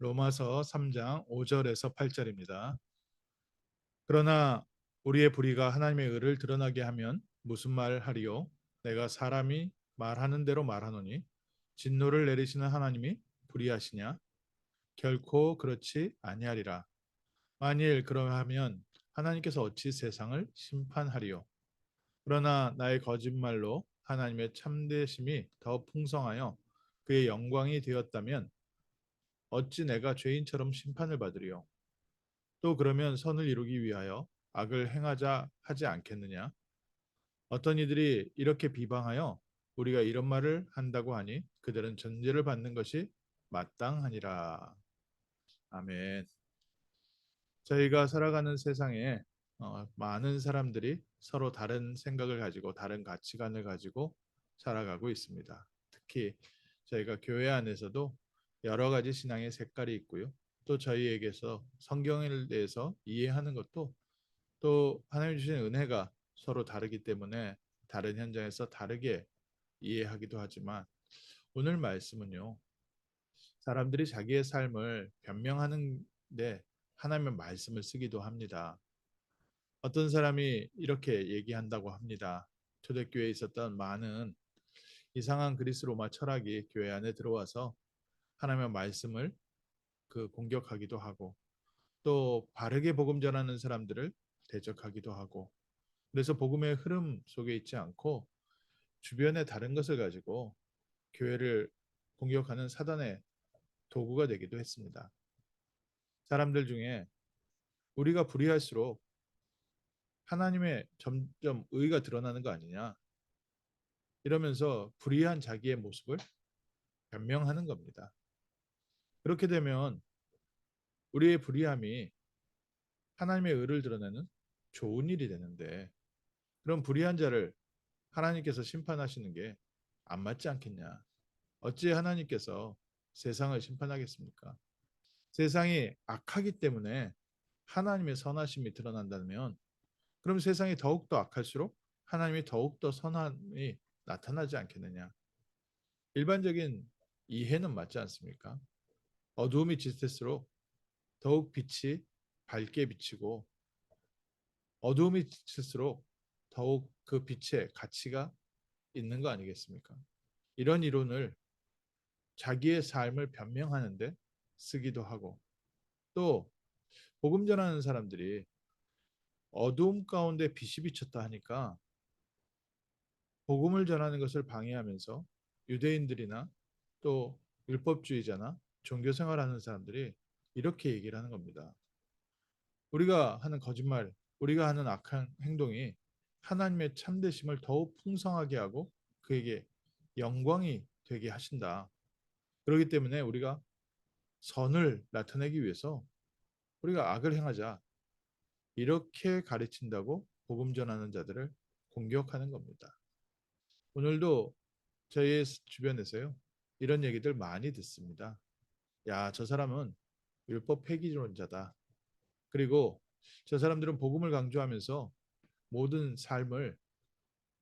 로마서 3장 5절에서 8절입니다. 그러나 우리의 불의가 하나님의 의를 드러나게 하면 무슨 말을 하리요? 내가 사람이 말하는 대로 말하노니 진노를 내리시는 하나님이 불의하시냐? 결코 그렇지 아니하리라. 만일 그러하면 하나님께서 어찌 세상을 심판하리요? 그러나 나의 거짓말로 하나님의 참되심이 더 풍성하여 그의 영광이 되었다면 어찌 내가 죄인처럼 심판을 받으리요? 또 그러면 선을 이루기 위하여 악을 행하자 하지 않겠느냐? 어떤 이들이 이렇게 비방하여 우리가 이런 말을 한다고 하니 그들은 전제를 받는 것이 마땅하니라. 아멘. 저희가 살아가는 세상에 어, 많은 사람들이 서로 다른 생각을 가지고 다른 가치관을 가지고 살아가고 있습니다. 특히 저희가 교회 안에서도 여러 가지 신앙의 색깔이 있고요. 또 저희에게서 성경에 대해서 이해하는 것도 또 하나님 주신 은혜가 서로 다르기 때문에 다른 현장에서 다르게 이해하기도 하지만 오늘 말씀은요. 사람들이 자기의 삶을 변명하는데 하나님의 말씀을 쓰기도 합니다. 어떤 사람이 이렇게 얘기한다고 합니다. 초대교회에 있었던 많은 이상한 그리스 로마 철학이 교회 안에 들어와서 하나님의 말씀을 그 공격하기도 하고 또 바르게 복음 전하는 사람들을 대적하기도 하고 그래서 복음의 흐름 속에 있지 않고 주변의 다른 것을 가지고 교회를 공격하는 사단의 도구가 되기도 했습니다. 사람들 중에 우리가 불의할수록 하나님의 점점 의가 드러나는 거 아니냐 이러면서 불의한 자기의 모습을 변명하는 겁니다. 그렇게 되면 우리의 불의함이 하나님의 의를 드러내는 좋은 일이 되는데 그런 불의한 자를 하나님께서 심판하시는 게 안 맞지 않겠냐? 어찌 하나님께서 세상을 심판하겠습니까? 세상이 악하기 때문에 하나님의 선하심이 드러난다면 그럼 세상이 더욱더 악할수록 하나님이 더욱더 선함이 나타나지 않겠느냐? 일반적인 이해는 맞지 않습니까? 어두움이 짙을수록 더욱 빛이 밝게 비치고 어두움이 짙을수록 더욱 그 빛의 가치가 있는 거 아니겠습니까? 이런 이론을 자기의 삶을 변명하는데 쓰기도 하고 또 복음 전하는 사람들이 어두움 가운데 빛이 비쳤다 하니까 복음을 전하는 것을 방해하면서 유대인들이나 또 율법주의자나 종교 생활하는 사람들이 이렇게 얘기를 하는 겁니다. 우리가 하는 거짓말, 우리가 하는 악한 행동이 하나님의 참되심을 더욱 풍성하게 하고 그에게 영광이 되게 하신다. 그렇기 때문에 우리가 선을 나타내기 위해서 우리가 악을 행하자. 이렇게 가르친다고 복음 전하는 자들을 공격하는 겁니다. 오늘도 저희 주변에서요. 이런 얘기들 많이 듣습니다. 야, 저 사람은 율법 폐기론자다. 그리고 저 사람들은 복음을 강조하면서 모든 삶을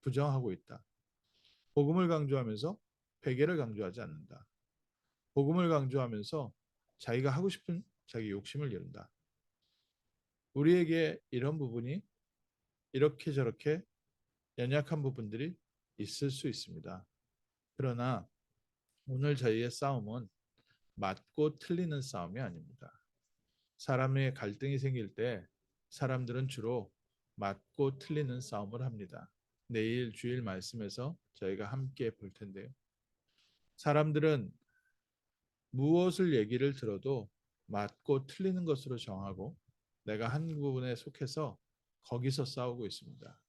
부정하고 있다. 복음을 강조하면서 회개를 강조하지 않는다. 복음을 강조하면서 자기가 하고 싶은 자기 욕심을 이룬다. 우리에게 이런 부분이 이렇게 저렇게 연약한 부분들이 있을 수 있습니다. 그러나 오늘 저희의 싸움은 맞고 틀리는 싸움이 아닙니다. 사람의 갈등이 생길 때 사람들은 주로 맞고 틀리는 싸움을 합니다. 내일 주일 말씀에서 저희가 함께 볼 텐데요. 사람들은 무엇을 얘기를 들어도 맞고 틀리는 것으로 정하고 내가 한 부분에 속해서 거기서 싸우고 있습니다.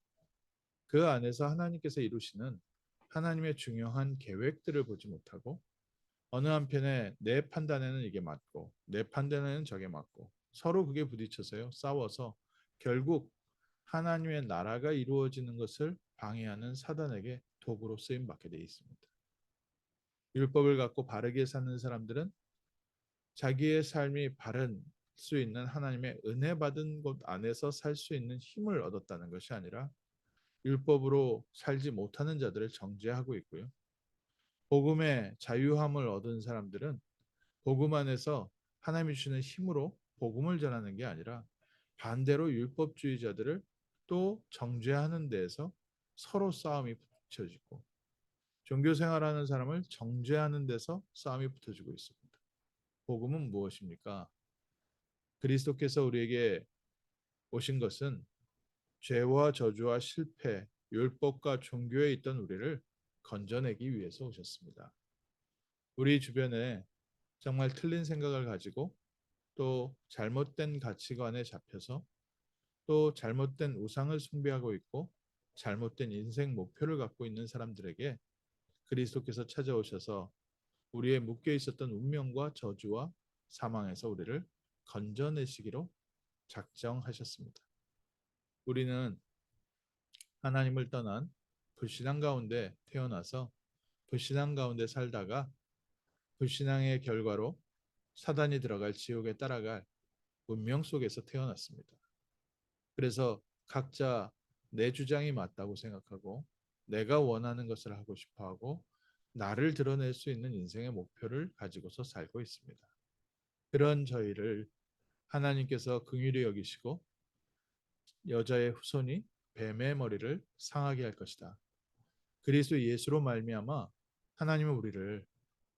그 안에서 하나님께서 이루시는 하나님의 중요한 계획들을 보지 못하고 어느 한편에 내 판단에는 이게 맞고 내 판단에는 저게 맞고 서로 그게 부딪혀서요 싸워서 결국 하나님의 나라가 이루어지는 것을 방해하는 사단에게 도구로 쓰임 받게 되어 있습니다. 율법을 갖고 바르게 사는 사람들은 자기의 삶이 바른 수 있는 하나님의 은혜 받은 곳 안에서 살 수 있는 힘을 얻었다는 것이 아니라 율법으로 살지 못하는 자들을 정죄하고 있고요. 복음의 자유함을 얻은 사람들은 복음 안에서 하나님이 주시는 힘으로 복음을 전하는 게 아니라 반대로 율법주의자들을 또 정죄하는 데에서 서로 싸움이 붙여지고 종교 생활하는 사람을 정죄하는 데서 싸움이 붙어지고 있습니다. 복음은 무엇입니까? 그리스도께서 우리에게 오신 것은 죄와 저주와 실패, 율법과 종교에 있던 우리를 건져내기 위해서 오셨습니다. 우리 주변에 정말 틀린 생각을 가지고 또 잘못된 가치관에 잡혀서 또 잘못된 우상을 숭배하고 있고 잘못된 인생 목표를 갖고 있는 사람들에게 그리스도께서 찾아오셔서 우리의 묶여 있었던 운명과 저주와 사망에서 우리를 건져내시기로 작정하셨습니다. 우리는 하나님을 떠난 불신앙 가운데 태어나서 불신앙 가운데 살다가 불신앙의 결과로 사단이 들어갈 지옥에 따라갈 운명 속에서 태어났습니다. 그래서 각자 내 주장이 맞다고 생각하고 내가 원하는 것을 하고 싶어 하고 나를 드러낼 수 있는 인생의 목표를 가지고서 살고 있습니다. 그런 저희를 하나님께서 긍휼히 여기시고 여자의 후손이 뱀의 머리를 상하게 할 것이다. 그리스도 예수로 말미암아 하나님은 우리를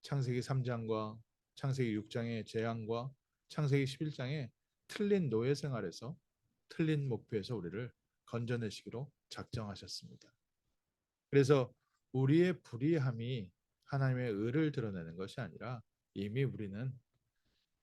창세기 3장과 창세기 6장의 재앙과 창세기 11장의 틀린 노예 생활에서 틀린 목표에서 우리를 건져내시기로 작정하셨습니다. 그래서 우리의 불의함이 하나님의 의를 드러내는 것이 아니라 이미 우리는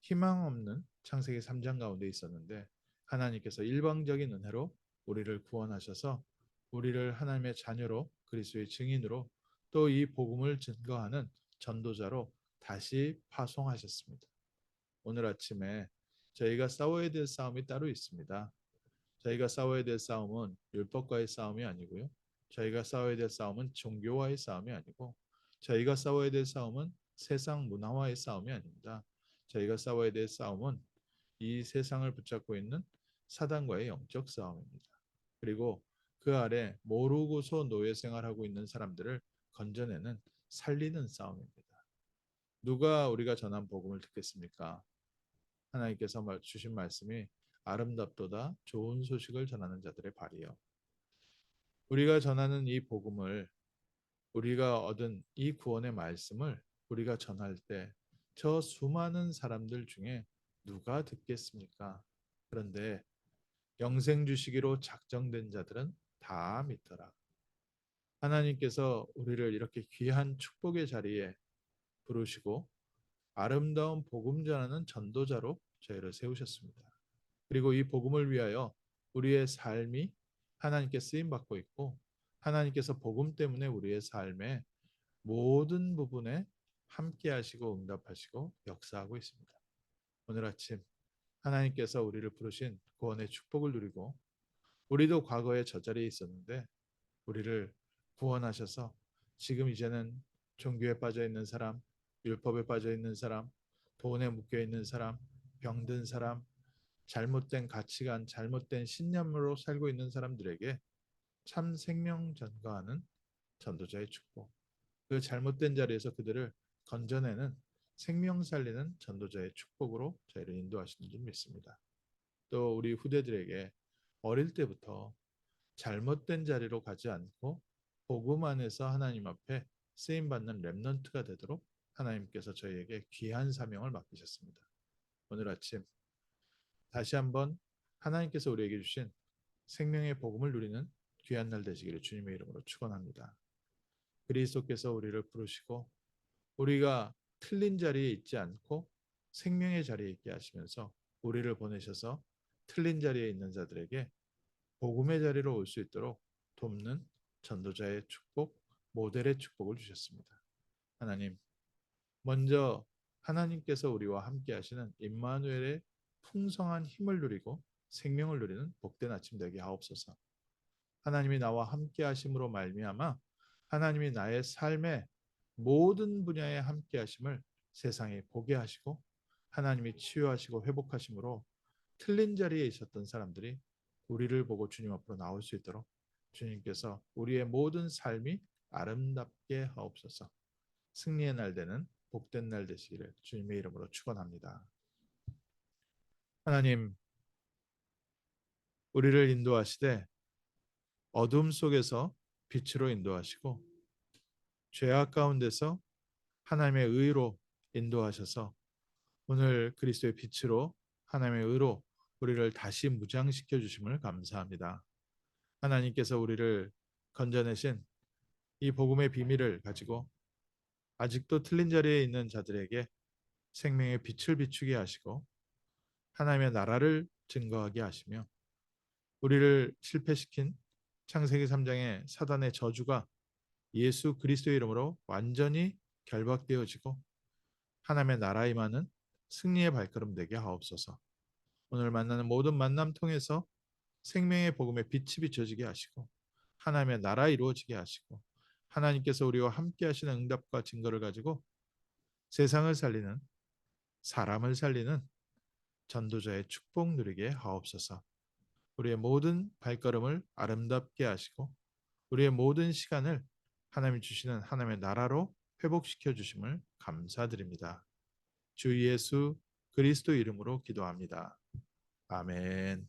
희망 없는 창세기 3장 가운데 있었는데 하나님께서 일방적인 은혜로 우리를 구원하셔서 우리를 하나님의 자녀로 그리스도의 증인으로 또 이 복음을 증거하는 전도자로 다시 파송하셨습니다. 오늘 아침에 저희가 싸워야 될 싸움이 따로 있습니다. 저희가 싸워야 될 싸움은 율법과의 싸움이 아니고요. 저희가 싸워야 될 싸움은 종교와의 싸움이 아니고 저희가 싸워야 될 싸움은 세상 문화와의 싸움이 아닙니다. 저희가 싸워야 될 싸움은 이 세상을 붙잡고 있는 사단과의 영적 싸움입니다. 그리고 그 아래 모르고서 노예 생활하고 있는 사람들을 건져내는 살리는 싸움입니다. 누가 우리가 전한 복음을 듣겠습니까? 하나님께서 주신 말씀이 아름답도다 좋은 소식을 전하는 자들의 발이요. 우리가 전하는 이 복음을 우리가 얻은 이 구원의 말씀을 우리가 전할 때 저 수많은 사람들 중에 누가 듣겠습니까? 그런데 영생 주시기로 작정된 자들은 다 믿더라. 하나님께서 우리를 이렇게 귀한 축복의 자리에 부르시고 아름다운 복음 전하는 전도자로 저희를 세우셨습니다. 그리고 이 복음을 위하여 우리의 삶이 하나님께 쓰임 받고 있고 하나님께서 복음 때문에 우리의 삶의 모든 부분에 함께 하시고 응답하시고 역사하고 있습니다. 오늘 아침 하나님께서 우리를 부르신 구원의 축복을 누리고 우리도 과거에 저 자리에 있었는데 우리를 구원하셔서 지금 이제는 종교에 빠져 있는 사람, 율법에 빠져 있는 사람, 돈에 묶여 있는 사람, 병든 사람, 잘못된 가치관, 잘못된 신념으로 살고 있는 사람들에게 참 생명 전가하는 전도자의 축복. 그 잘못된 자리에서 그들을 건져내는 생명 살리는 전도자의 축복으로 저희를 인도하시는 줄 믿습니다. 또 우리 후대들에게 어릴 때부터 잘못된 자리로 가지 않고 복음 안에서 하나님 앞에 쓰임 받는 렘넌트가 되도록 하나님께서 저희에게 귀한 사명을 맡기셨습니다. 오늘 아침 다시 한번 하나님께서 우리에게 주신 생명의 복음을 누리는 귀한 날 되시기를 주님의 이름으로 축원합니다. 그리스도께서 우리를 부르시고 우리가 틀린 자리에 있지 않고 생명의 자리에 있게 하시면서 우리를 보내셔서 틀린 자리에 있는 자들에게 복음의 자리로 올 수 있도록 돕는 전도자의 축복, 모델의 축복을 주셨습니다. 하나님, 먼저 하나님께서 우리와 함께 하시는 임마누엘의 풍성한 힘을 누리고 생명을 누리는 복된 아침 되게 하옵소서. 하나님이 나와 함께 하심으로 말미암아 하나님이 나의 삶의 모든 분야에 함께 하심을 세상에 보게 하시고 하나님이 치유하시고 회복하심으로 틀린 자리에 있었던 사람들이 우리를 보고 주님 앞으로 나올 수 있도록 주님께서 우리의 모든 삶이 아름답게 하옵소서. 승리의 날 되는 복된 날 되시기를 주님의 이름으로 축원합니다. 하나님 우리를 인도하시되 어둠 속에서 빛으로 인도하시고 죄악 가운데서 하나님의 의로 인도하셔서 오늘 그리스도의 빛으로 하나님의 의로 우리를 다시 무장시켜 주심을 감사합니다. 하나님께서 우리를 건져내신 이 복음의 비밀을 가지고 아직도 틀린 자리에 있는 자들에게 생명의 빛을 비추게 하시고 하나님의 나라를 증거하게 하시며 우리를 실패시킨 창세기 3장의 사단의 저주가 예수 그리스도의 이름으로 완전히 결박되어지고 하나님의 나라 임하는 승리의 발걸음 되게 하옵소서. 오늘 만나는 모든 만남 통해서 생명의 복음의 빛이 비춰지게 하시고 하나님의 나라 이루어지게 하시고 하나님께서 우리와 함께 하시는 응답과 증거를 가지고 세상을 살리는 사람을 살리는 전도자의 축복 누리게 하옵소서. 우리의 모든 발걸음을 아름답게 하시고 우리의 모든 시간을 하나님이 주시는 하나님의 나라로 회복시켜 주심을 감사드립니다. 주 예수 그리스도 이름으로 기도합니다. 아멘.